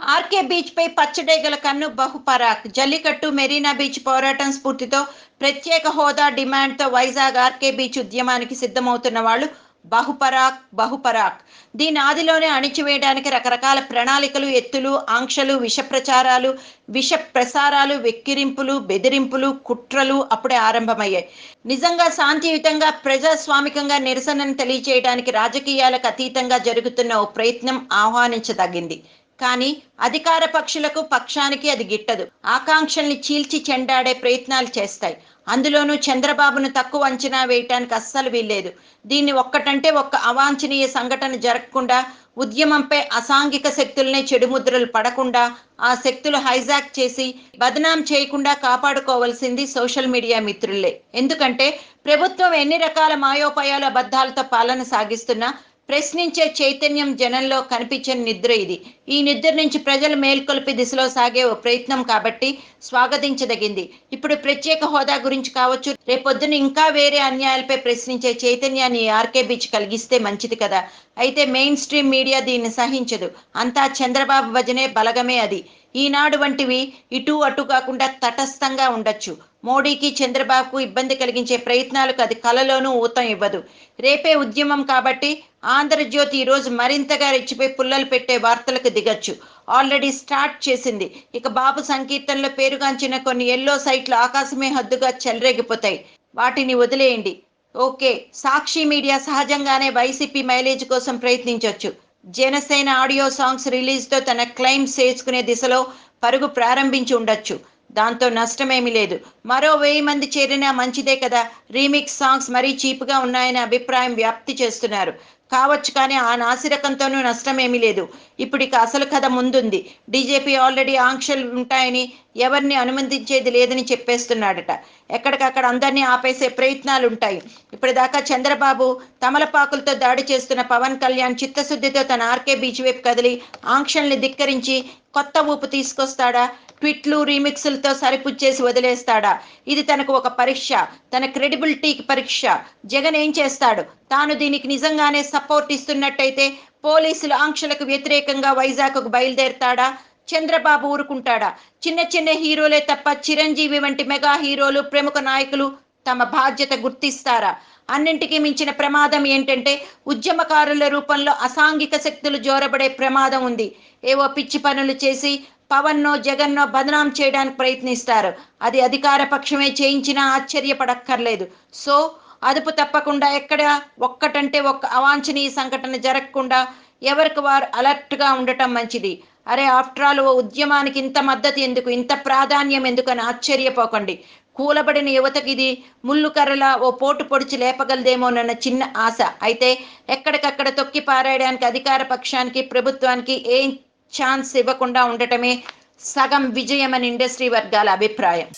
RK beach పై పచ్చడేగల కన్ను బహుపరాక్. Jallikattu Marina beach పోరాటం స్ఫూర్తితో ప్రత్యేక హోదా డిమాండ్తో వైజాగ్ ఆర్కే బీచ్ ఉద్యమానికి సిద్ధమవుతున్న వాళ్ళు బహుపరాక్ బహుపరాక్. దీని ఆదిలోనే అణిచివేయడానికి రకరకాల ప్రణాళికలు ఎత్తులు ఆంక్షలు విష ప్రచారాలు విష ప్రసారాలు వెక్కిరింపులు బెదిరింపులు కుట్రలు అప్పుడే ఆరంభమయ్యాయి. నిజంగా శాంతియుతంగా ప్రజాస్వామికంగా నిరసనను తెలియచేయడానికి రాజకీయాలకు అతీతంగా జరుగుతున్న ఓ ప్రయత్నం ఆహ్వానించదగింది. కానీ అధికార పక్షులకు పక్షానికి అది గిట్టదు. ఆకాంక్షల్ని చీల్చి చెండాడే ప్రయత్నాలు చేస్తాయి. అందులోనూ చంద్రబాబును తక్కువ అంచనా వేయటానికి అస్సలు వీల్లేదు. దీన్ని ఒక్కటంటే ఒక్క అవాంఛనీయ సంఘటన జరగకుండా ఉద్యమంపై అసాంఘిక శక్తులనే చెడుముద్రలు పడకుండా ఆ శక్తులు హైజాక్ చేసి బదనాం చేయకుండా కాపాడుకోవాల్సింది సోషల్ మీడియా మిత్రులే. ఎందుకంటే ప్రభుత్వం ఎన్ని రకాల మాయోపాయాల అబద్ధాలతో పాలన సాగిస్తున్నా ప్రశ్నించే చైతన్యం జనంలో కనిపించని నిద్ర ఇది. ఈ నిద్ర నుంచి ప్రజలు మేల్కొల్పి దిశలో సాగే ఓ ప్రయత్నం కాబట్టి స్వాగతించదగింది. ఇప్పుడు ప్రత్యేక హోదా గురించి కావచ్చు రేపొద్దున ఇంకా వేరే అన్యాయాలపై ప్రశ్నించే చైతన్యాన్ని ఆర్కే బీచ్ కలిగిస్తే మంచిది కదా. అయితే మెయిన్ స్ట్రీమ్ మీడియా దీన్ని సహించదు. అంతా చంద్రబాబు భజనే బలగమే అది. ఈనాడు వంటివి ఇటు అటు కాకుండా తటస్థంగా ఉండొచ్చు. మోడీకి చంద్రబాబుకు ఇబ్బంది కలిగించే ప్రయత్నాలకు అది కలలోనూ ఊతం ఇవ్వదు. రేపే ఉద్యమం కాబట్టి ఆంధ్రజ్యోతి ఈరోజు మరింతగా రెచ్చిపోయి పుల్లలు పెట్టే వార్తలకు దిగచ్చు. ఆల్రెడీ స్టార్ట్ చేసింది. ఇక బాబు సంకీర్తనలో పేరుగాంచిన కొన్ని ఎల్లో సైట్లు ఆకాశమే హద్దుగా చెలరేగిపోతాయి. వాటిని వదిలేయండి. ఓకే సాక్షి మీడియా సహజంగానే వైసీపీ మైలేజ్ కోసం ప్రయత్నించవచ్చు జనసేన ఆడియో సాంగ్స్ రిలీజ్తో తన క్లైమ్స్ చేసుకునే దిశలో పరుగు ప్రారంభించి ఉండొచ్చు. దాంతో నష్టమేమీ లేదు. మరో వెయ్యి మంది చేరినా మంచిదే కదా. రీమిక్స్ సాంగ్స్ మరీ చీప్గా ఉన్నాయనే అభిప్రాయం వ్యాప్తి చేస్తున్నారు. కావచ్చు కానీ ఆ నాసిరకంతోనూ నష్టమేమీ లేదు. ఇప్పుడు ఇక అసలు కథ ముందుంది. డీజేపీ ఆల్రెడీ ఆంక్షలు ఉంటాయని ఎవరిని అనుమతించేది లేదని చెప్పేస్తున్నాడట. ఎక్కడికక్కడ అందరినీ ఆపేసే ప్రయత్నాలు ఉంటాయి ఇప్పటిదాకా చంద్రబాబు తమలపాకులతో దాడి చేస్తున్న పవన్ కళ్యాణ్ చిత్తశుద్ధితో తన ఆర్కే బీచ్ వైపు కదిలి ఆంక్షల్ని ధిక్కరించి కొత్త ఊపు తీసుకొస్తాడా? ట్విట్లు రీమిక్స్లతో సరిపుచ్చేసి వదిలేస్తాడా? ఇది తనకు ఒక పరీక్ష. తన క్రెడిబిలిటీకి పరీక్ష. జగన్ ఏం చేస్తాడు? తాను దీనికి నిజంగానే సపోర్ట్ ఇస్తున్నట్టయితే పోలీసుల ఆంక్షలకు వ్యతిరేకంగా వైజాగ్కు బయలుదేరతాడా? చంద్రబాబు ఊరుకుంటాడా? చిన్న చిన్న హీరోలే తప్ప చిరంజీవి వంటి మెగా హీరోలు ప్రముఖ నాయకులు తమ బాధ్యత గుర్తిస్తారా? అన్నింటికీ మించిన ప్రమాదం ఏంటంటే ఉద్యమకారుల రూపంలో అసాంఘిక శక్తులు జోరబడే ప్రమాదం ఉంది. ఏవో పిచ్చి పనులు చేసి పవన్నో జగన్నో బదనాం చేయడానికి ప్రయత్నిస్తారు. అది అధికార పక్షమే చేయించినా ఆశ్చర్యపడక్కర్లేదు. సో అదుపు తప్పకుండా ఎక్కడ ఒక్కటంటే ఒక్క అవాంఛనీయ సంఘటన జరగకుండా ఎవరికి వారు అలర్ట్గా ఉండటం మంచిది. అరే ఆఫ్టర్ ఆల్ ఓ ఉద్యమానికి ఇంత మద్దతు ఎందుకు? ఇంత ప్రాధాన్యం ఎందుకని ఆశ్చర్యపోకండి. కూలబడిన యువతకి ఇది ముళ్ళు కర్రలా ఓ పోటు పొడిచి లేపగలదేమోనన్న చిన్న ఆశ. అయితే ఎక్కడికక్కడ తొక్కి పారేయడానికి అధికార పక్షానికి ప్రభుత్వానికి ఏం ఛాన్స్ ఇవ్వకుండా ఉండటమే సగం విజయమని ఇండస్ట్రీ వర్గాల అభిప్రాయం.